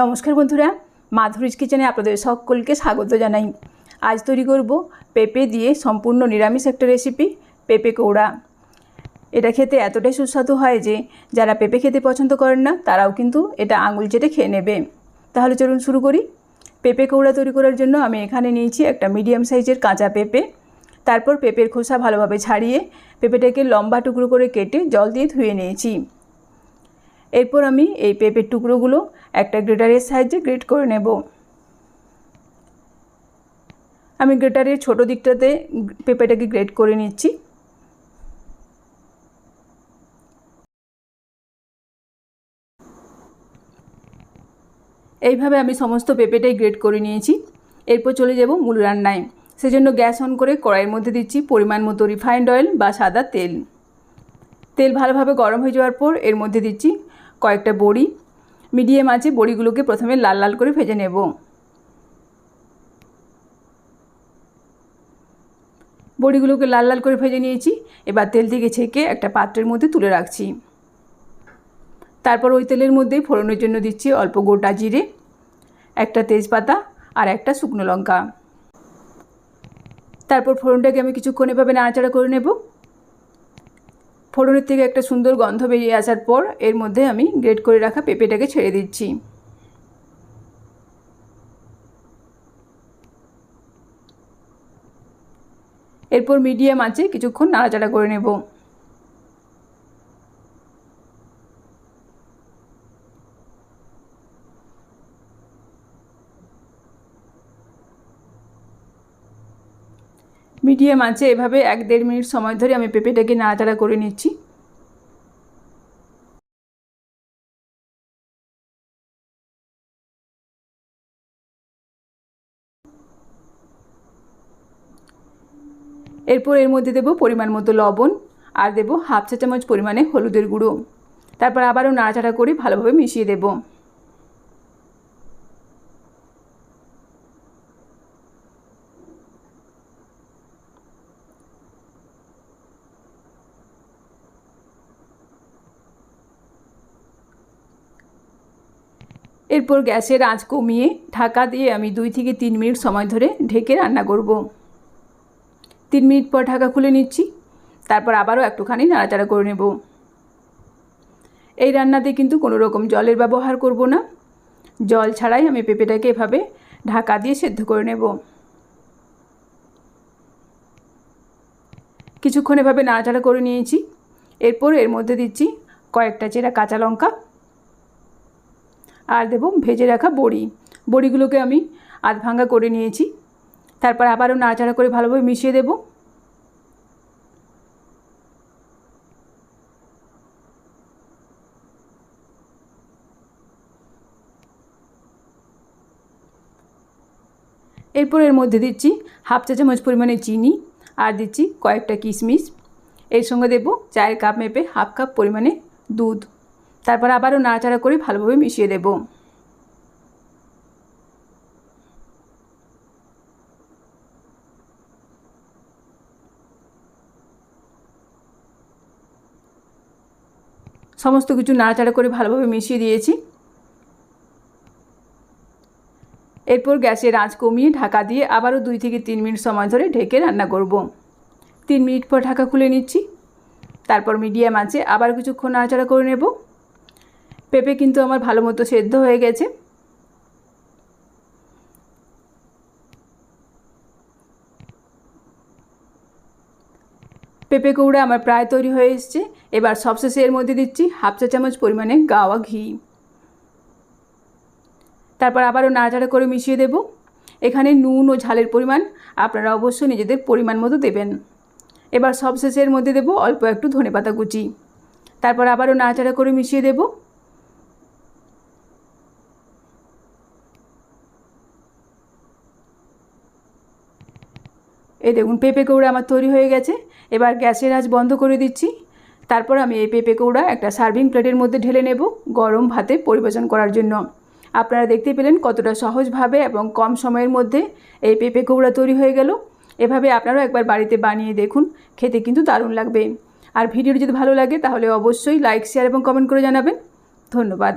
নমস্কার বন্ধুরা, মাধুরীজ কিচেনে আপনাদের সকলকে স্বাগত জানাই। আজ তৈরি করব পেঁপে দিয়ে সম্পূর্ণ নিরামিষ একটা রেসিপি পেঁপে কৌড়া। এটা খেতে এতটাই সুস্বাদু হয় যে, যারা পেঁপে খেতে পছন্দ করেন না, তারাও কিন্তু এটা আঙুল চেটে খেয়ে নেবে। তাহলে চলুন শুরু করি। পেঁপে কৌড়া তৈরি করার জন্য আমি এখানে নিয়েছি একটা মিডিয়াম সাইজের কাঁচা পেঁপে। তারপর পেঁপের খোসা ভালোভাবে ছাড়িয়ে পেঁপেটাকে লম্বা টুকরো করে কেটে জল দিয়ে ধুয়ে নিয়েছি। এরপর আমি এই পেঁপের টুকরোগুলো একটা গ্রেটারের সাহায্যে গ্রেট করে নেব। আমি গ্রেটারের ছোটো দিকটাতে পেঁপেটাকে গ্রেট করে নিচ্ছি। এইভাবে আমি সমস্ত পেঁপেটাই গ্রেট করে নিয়েছি। এরপর চলে যাব মূল রান্নায়। সেজন্য গ্যাস অন করে কড়াইয়ের মধ্যে দিচ্ছি পরিমাণ মতো রিফাইন্ড অয়েল বা সাদা তেল। তেল ভালোভাবে গরম হয়ে যাওয়ার পর এর মধ্যে দিচ্ছি কয়েকটা বড়ি, মিডিয়াম আছে, বড়িগুলোকে প্রথমে লাল লাল করে ভেজে নেব। বড়িগুলোকে লাল লাল করে ভেজে নিয়েছি, এবার তেল থেকে ছেঁকে একটা পাত্রের মধ্যে তুলে রাখছি। তারপর ওই তেলের মধ্যে ফোড়নের জন্য দিচ্ছি অল্প গোটা জিরে, একটা তেজপাতা আর একটা শুকনো লঙ্কা। তারপর ফোড়নটাকে আমি কিছুক্ষণ এভাবে নাড়াচাড়া করে নেব। ফোড়নের থেকে একটা সুন্দর গন্ধ বেরিয়ে আসার পর এর মধ্যে আমি গ্রেট করে রাখা পেঁপেটাকে ছেড়ে দিচ্ছি। এরপর মিডিয়াম আছে কিছুক্ষণ নাড়াচাড়া করে নেব। মিডিয়াম আছে এভাবে এক দেড় মিনিট সময় ধরে আমি পেঁপেটাকে নাড়াচাড়া করে নিচ্ছি। এরপর এর মধ্যে দেব পরিমাণ মতো লবণ আর দেব হাফ চা চামচ পরিমাণে হলুদের গুঁড়ো। তারপর আবারও নাড়াচাড়া করে ভালোভাবে মিশিয়ে দেবো। এরপর গ্যাসের আঁচ কমিয়ে ঢাকা দিয়ে আমি দুই থেকে তিন মিনিট সময় ধরে ঢেকে রান্না করব। তিন মিনিট পর ঢাকা খুলে নিচ্ছি, তারপর আবারও একটুখানি নাড়াচাড়া করে নেব। এই রান্নাতে কিন্তু কোনো রকম জলের ব্যবহার করব না। জল ছাড়াই আমি পেঁপেটাকে এভাবে ঢাকা দিয়ে সেদ্ধ করে নেব। কিছুক্ষণ এভাবে নাড়াচাড়া করে নিয়েছি। এরপর এর মধ্যে দিচ্ছি কয়েকটা চেরা কাঁচা লঙ্কা আর দেবো ভেজে রাখা বড়ি। বড়িগুলোকে আমি আধ ভাঙ্গা করে নিয়েছি। তারপর আবারও নাড়াচাড়া করে ভালোভাবে মিশিয়ে দেব। এরপর এর মধ্যে দিচ্ছি হাফ চা চামচ পরিমাণে চিনি আর দিচ্ছি কয়েকটা কিশমিশ। এর সঙ্গে দেবো চায়ের কাপ মেপে হাফ কাপ পরিমাণে দুধ। তারপর আবারও নাড়াচাড়া করে ভালোভাবে মিশিয়ে দেব। সমস্ত কিছু নাড়াচাড়া করে ভালোভাবে মিশিয়ে দিয়েছি। এরপর গ্যাসের আঁচ কমিয়ে ঢাকা দিয়ে আবারও দুই থেকে তিন মিনিট সময় ধরে ঢেকে রান্না করব। তিন মিনিট পর ঢাকা খুলে নিচ্ছি। তারপর মিডিয়াম আছে আবার কিছুক্ষণ নাড়াচাড়া করে নেব। পেঁপে কিন্তু আমার ভালো মতো সেদ্ধ হয়ে গেছে। পেঁপে কৌড়া আমার প্রায় তৈরি হয়ে এসছে। এবার সবশেষে এর মধ্যে দিচ্ছি হাফ চা চামচ পরিমাণে গাওয়া ঘি। তারপর আবারও নাড়াচাড়া করে মিশিয়ে দেব। এখানে নুন ও ঝালের পরিমাণ আপনারা অবশ্যই নিজেদের পরিমাণ মতো দেবেন। এবার সবশেষে এর মধ্যে দেব অল্প একটু ধনে পাতা কুচি। তারপর আবারও নাড়াচাড়া করে মিশিয়ে দেবো। এই দেখুন, পেঁপে কৌড়া আমার তৈরি হয়ে গেছে। এবার গ্যাসের আঁচ বন্ধ করে দিচ্ছি। তারপর আমি এই পেঁপে কৌড়া একটা সার্ভিং প্লেটের মধ্যে ঢেলে নেব গরম ভাতে পরিবেশন করার জন্য। আপনারা দেখতে পেলেন কতটা সহজভাবে এবং কম সময়ের মধ্যে এই পেঁপে কৌড়া তৈরি হয়ে গেল। এভাবে আপনারাও একবার বাড়িতে বানিয়ে দেখুন, খেতে কিন্তু দারুণ লাগবে। আর ভিডিওটি যদি ভালো লাগে তাহলে অবশ্যই লাইক শেয়ার এবং কমেন্ট করে জানাবেন। ধন্যবাদ।